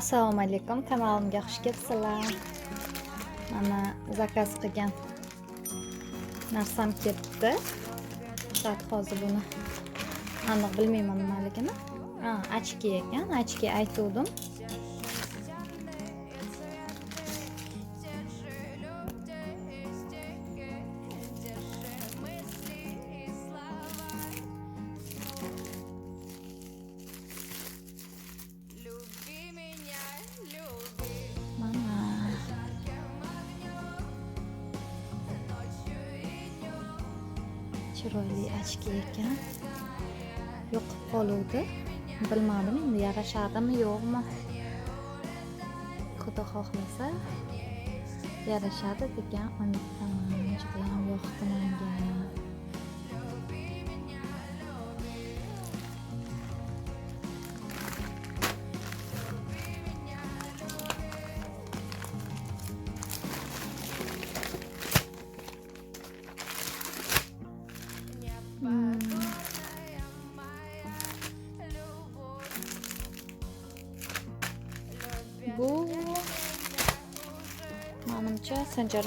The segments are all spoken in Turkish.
assalomu alaykum kanalimga xush kelibsizlar mana zakaz qilgan narsam ketdi. Faqat hozir buni aniq bilmayman nimaligini. Ochki ekan ochki aytuvdim chiroyli ochki ekan. Yoqib qoluvdi. Bilmadim endi yarashadimi yo'qmi? Xudo xohlasa yarashadi degan umiddaman. Judayam yoqdi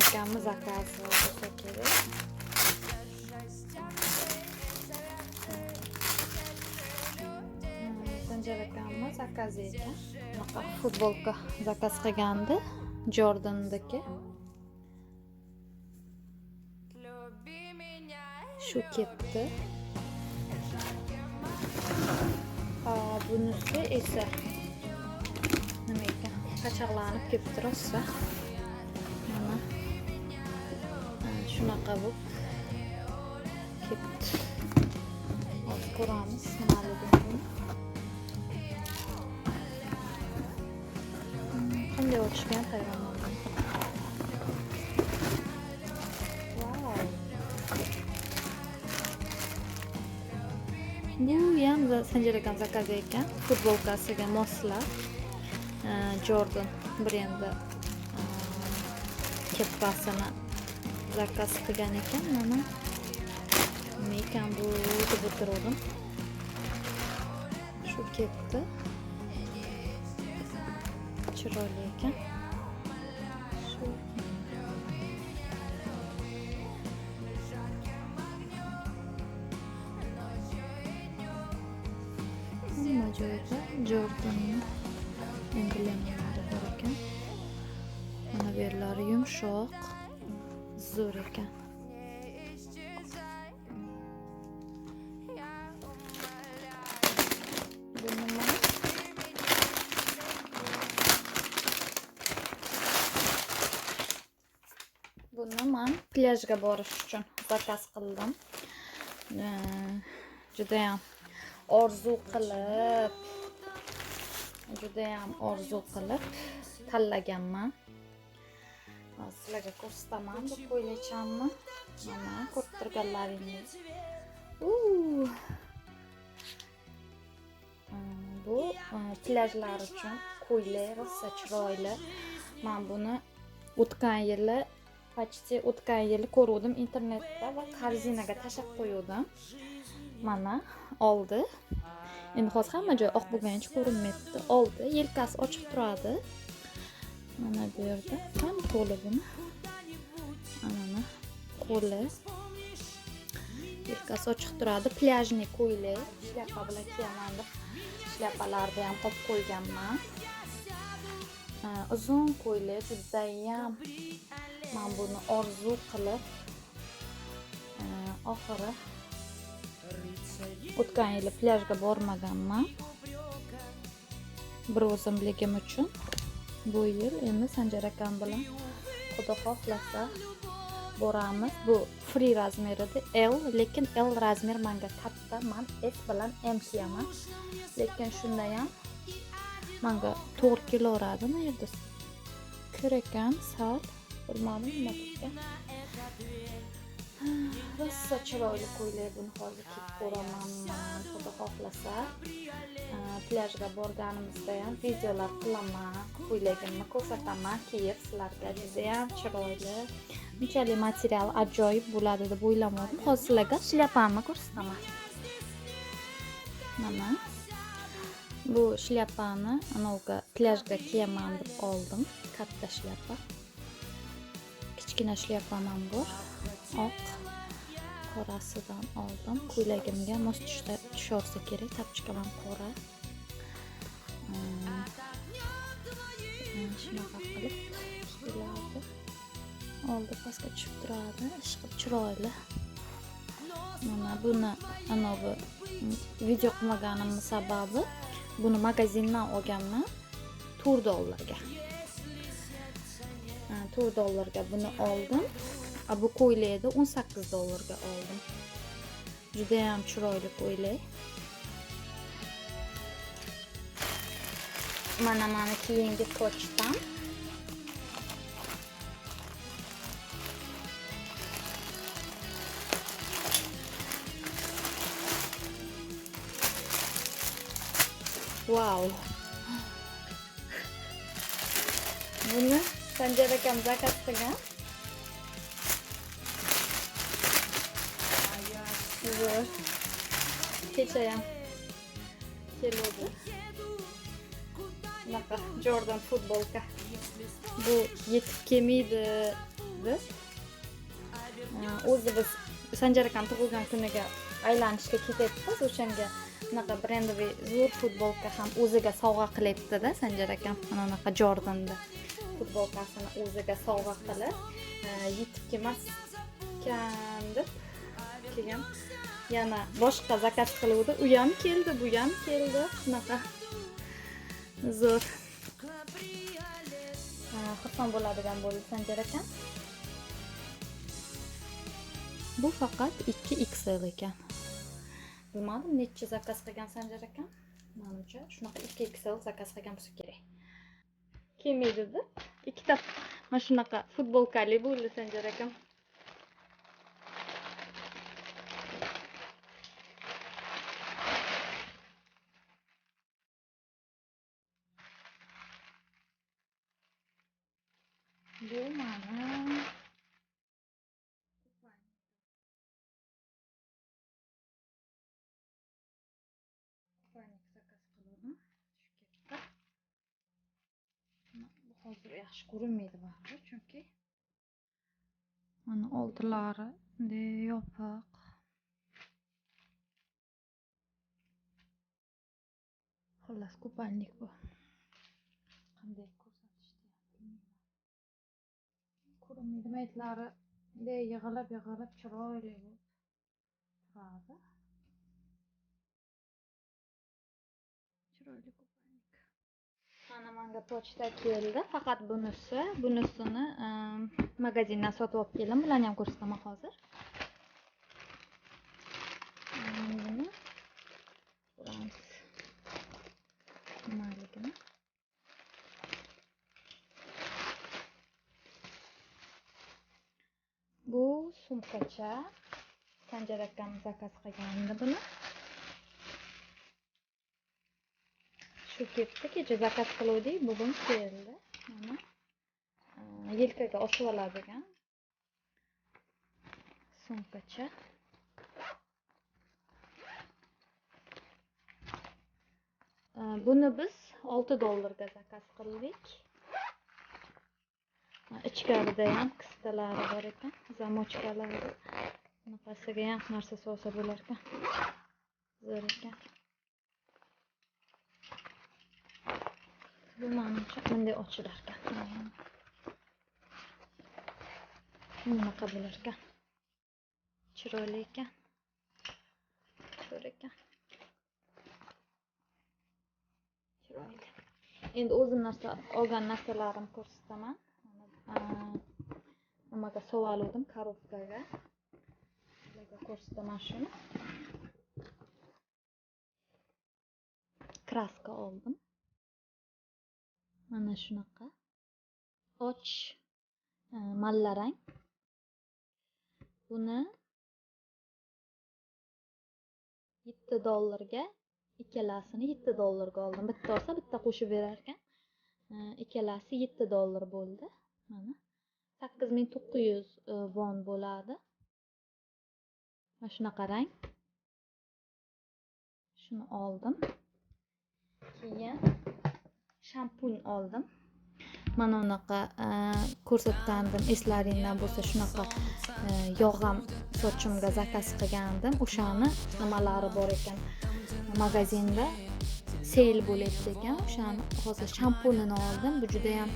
akamni zakazi bo'lsa kerak. Hmm, ekan. Bunaqa futbolka zakaz qilgandi Jordandagi. Shu ketdi. Bunisi esa nima ekan qachaqlanib ketibdi rosa mana shunaqa bo'lib ketdi hozir ko'ramiz nimaligini Hmm, qanday ochgan hayronman Vau. bu ham sanjar akam zakaz ekan futbolkasiga moslab Ee, Jordan brendi kepkasini zakaz qilgan ekan mana nima ekan bu deb o'tiruvdim shu ketdi chiroyli ekan shu hamma joyda Jordanni emblemlari bor ekan mana bu yerlari yumshoq bu nima buni man plyajga borish uchun zakaz qildim. Ee, judayam orzu qilib judayam orzu qilib tanlaganman sizlarga ko'rsataman bu ko'ylakchamni mana ko'rib turganlaringiz bu e, plyajlar uchun ko'ylak rosa chiroyli man buni o'tgan yili почти o'tgan yili ko'ruvdim internetda va korзинаga tashlab qo'yuvdim. Mana oldi. Endi hozir hamma joy oq bo'lganicha ko'rinmayapti. Oldi yelkasi ochiq turadi mana bu yerda ham qo'li buni mana qo'li yelkasi ochiq turadi. Plyajniy ko'ylak shlyapa bilan kiyaman deb shlyapalarni ham olib qo'yganman. Uzun ko'ylak judayam man buni orzu qilib oxiri o'tgan yili plyajga bormaganman. Bir o'zimligim uchun. Bu yil endi sanjar akam bilan xudo xohlasa boramiz bu. Free razmer edi l lekin l razmer manga katta man s bilan m kiyaman lekin shunda ham manga to'g'ri kelaveradi bu yerda kir ekan sal bilmadim nima chiroyli buni hozir kiyib ko'ramanman xudo xohlasa plyajga borganimizda ham videolar qilaman ko'ylagimni ko'rsataman kiyib sizlarga judayam chiroyli bunchalik material ajoyib bo'ladi deb o'ylamadim hozir sizlarga shlyapamni ko'rsataman mana bu shlyapani anaviga plyajga kiyaman deb oldim katta shlyapa kichkina shlyapam ham bor oq qorasidan oldim ko'ylagimga mos tushaversa kerak tapchkam ham qora shunaqa qilib kiyiladi oldi pastga tushib turadi ishqib chiroyli mana buni anavi video qilmaganimni sababi buni magazindan olganman to'rt dollarga. To'rt dollarga buni oldim bu ko'ylakni o'n sakkiz dollarga oldim judayam chiroyli ko'ylak mana mani keyingi pochtam Wow. Buni Sanjar akam zakaz qilgan. Zo'r. Kechayam keluvdi. Bunaqa Jordan futbolka. Bu yetib kelmaydi deb. O'zi biz Sanjar akam tug'ilgan kuniga aylanishga ketyapmiz. O'shanga bunaqa brendoviy zo'r futbolka ham o'ziga sovg'a qilyaptida Sanjar akam. Mana bunaqa Jordanni futbolkasini o'ziga sovg'a qilib, yetib kelmaskan deb kelgan yana boshqa zakaz qiluvdi. U ham keldi, bu ham keldi. Shunaqa zo'r. Xursand bo'ladigan bo'ldi Sanjar akam. Bu faqat 2XL ekan. bilmadim necha zakaz qilgan sanjar akam manimcha shunaqa ikki xl zakaz qilgan bo'lsa kerak kelmaydi deb ikkita mana shunaqa futbolkali bo'ldi sanjar akam bu mani Kupaynik zakaz qildim. Shu ketdi. Bu hozir yaxshi ko'rinmaydi baribir, chunki mana oldilari yopiq. Xullas kupaynik bu. Ko'rinmaydi bunday yig'ilib yig'ilib chiroyli turadi. chiroyli kupaynik mana manga pochta keldi. Faqat bunisi bunisini ehm, magazindan sotib olib keldim. Bularni ham ko'rsataman hozir Em, buni ko'ramiz nimaligini bu sumkacha sanjar akam zakaz qilgandi buni. Shu ketdi kecha zakaz qiluvdik bugun keldi. Mana. Yelkaga osib oladigan. Sumkacha buni biz 6 dollarga zakaz qildik. Ichkarida ham qistalari bor ekan zamochkalari bunaqasiga ham narsa solsa bo'lar ekan zo'r ekan Bu manimcha bunday ochilar ekan. Bunaqa bo'lar ekan. Chiroyli ekan. Zo'r ekan. Chiroyli. Endi o'zim narsa olgan narsalarimni ko'rsataman. Mana, nimaga sovaluvdim korobkaga. Sizlarga ko'rsataman shuni. Kraska oldim. mana shunaqa och mallarang buni yetti dollarga ikkalasini yetti dollarga oldim bitta olsa bitta qo'shib berar ekan ikkalasi yetti dollar bo'ldi mana. Sakkiz ming to'qqiz yuz e, von bo'ladi. Mana shunaqa rang. Shuni oldim. Keyin shampun oldim. Mana unaqa e, ko'rsatgandim eslaringdan bo'lsa shunaqa e, yog' ham sochimga zakaz qilgandim. O'shani nimalari bor ekan? Magazinda seyl bo'lyapti ekan o'shani hozir shampunini oldim. Bu judayam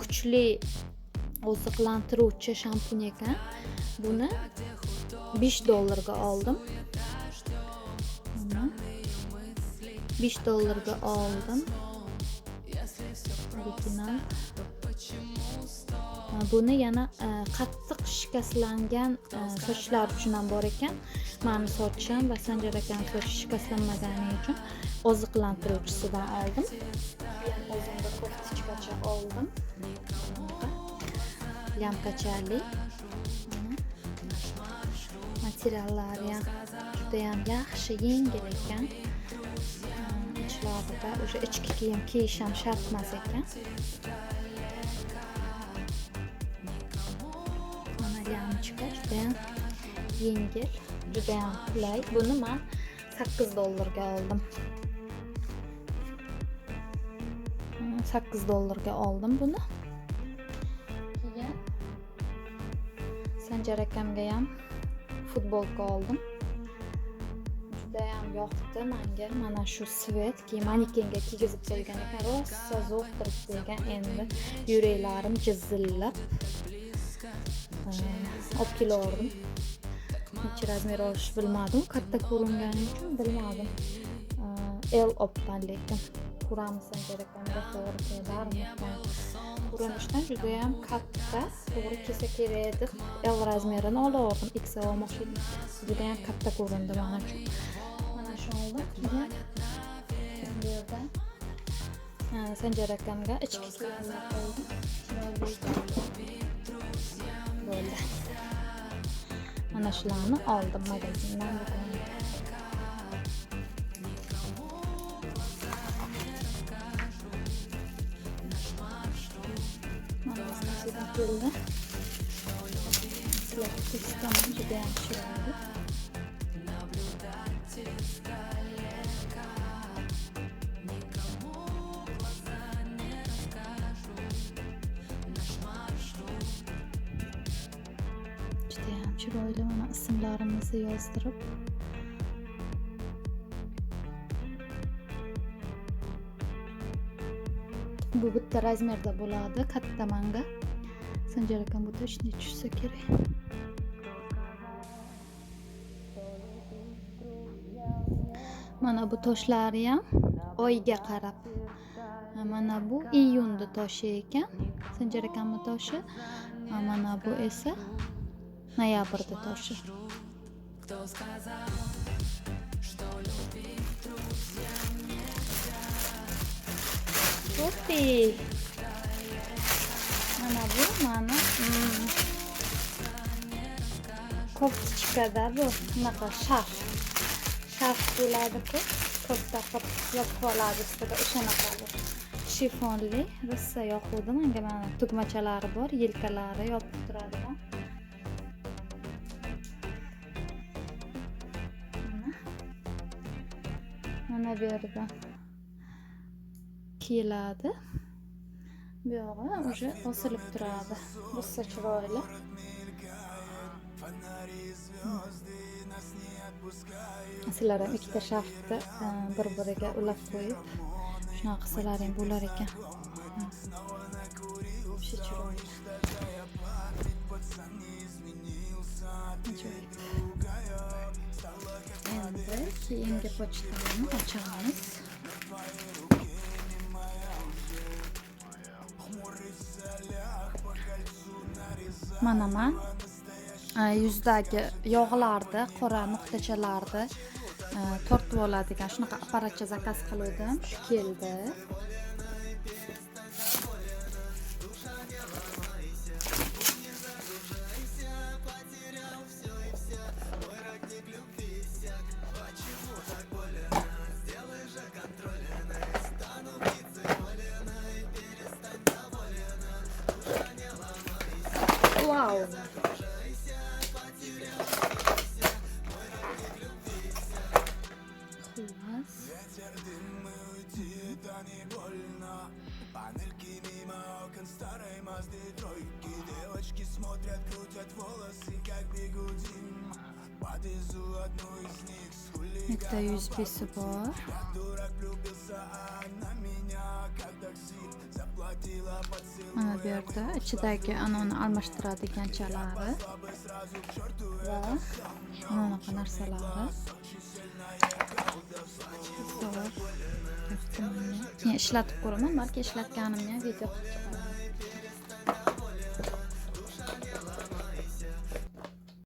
kuchli oziqlantiruvchi shampun ekan buni 5 dollarga oldim Mana 5 dollarga oldim original. Buni yana e, qattiq shikastlangan e, sochlar uchun ham bor ekan. Mani sochim va sanjar akani sochi shikastlanmagani uchun oziqlantiruvchisidan oldim. Keyin o'zimga koftichkacha oldim Lyamkachali Mana. materiallari ham judayam yaxshi yengil ekan ichlarida o'sha ichki kiyim kiyish ham shart emas ekan. Mana lyamchka judayam yengil judayam qulay buni man 8 dollarga oldim Hmm, 8 dollarga oldim buni sanjar akamga ham futbolka oldim judayam yoqdi manga mana shu svet keyin manekenga kiygizib qo'ygan ekan rosa zo'r turibdi ekan endi yuraklarim jizzillab Ee, olib kelyordim necha razmer olish bilmadim katta ko'ringani uchun bilmadim l opman lekin ko'ramiz sanjar ko'rinishdan judayam katta to'g'ri kelsa kerak deb l razmerini olaverdim xl olmoqchi judayam katta ko'rindi man uchun mana shu oldim keyin bu yerda sanjar akamga ichki kiyimlar qo'ydim bo'ldi mana shularni oldim. Keldi sizlarga ko'rsataman judayam chiroyli judayam chiroyli mana ismlarimizni yozdirib bu bitta razmerda bo'ladi katta manga sanjar akam bu точно tushsa kerak mana bu toshlari ham oyga qarab mana bu iyunda toshi ekan sanjar akamni toshi mana bu esa noyabrda toshi Upi. Mana bu mani mm, koftichkada bu bunaqa shaf shaf bo'ladi-ku ko'pda qilib yopib oladi ustida o'shanaqa shifonli rosa yoquvdi menga mana? Tugmachalari bor yelkalari yopib turadigan mana bu yerda kiyiladi bu yog'i уже osilib turadi rosa chiroyli sizlar ham ikkita shaftni e, bir biriga ulab qo'yib shunaqa qilsalaring bo'lar ekan o'sha chiroyli Ajoyib. endi keyingi pochtani ochamiz mana man. Э, yuzdagi yog'larni qora nuqtachalarni э, tortib oladigan shunaqa apparatcha zakaz qiluvdim. Shu keldi. Bitta USB'si bor. Mana bu yerda ichidagi anoni almashtiradiganchalari va anaqa narsalari. Keyin ishlatib ko'raman, balki ishlatganimni video qilib chiqaram.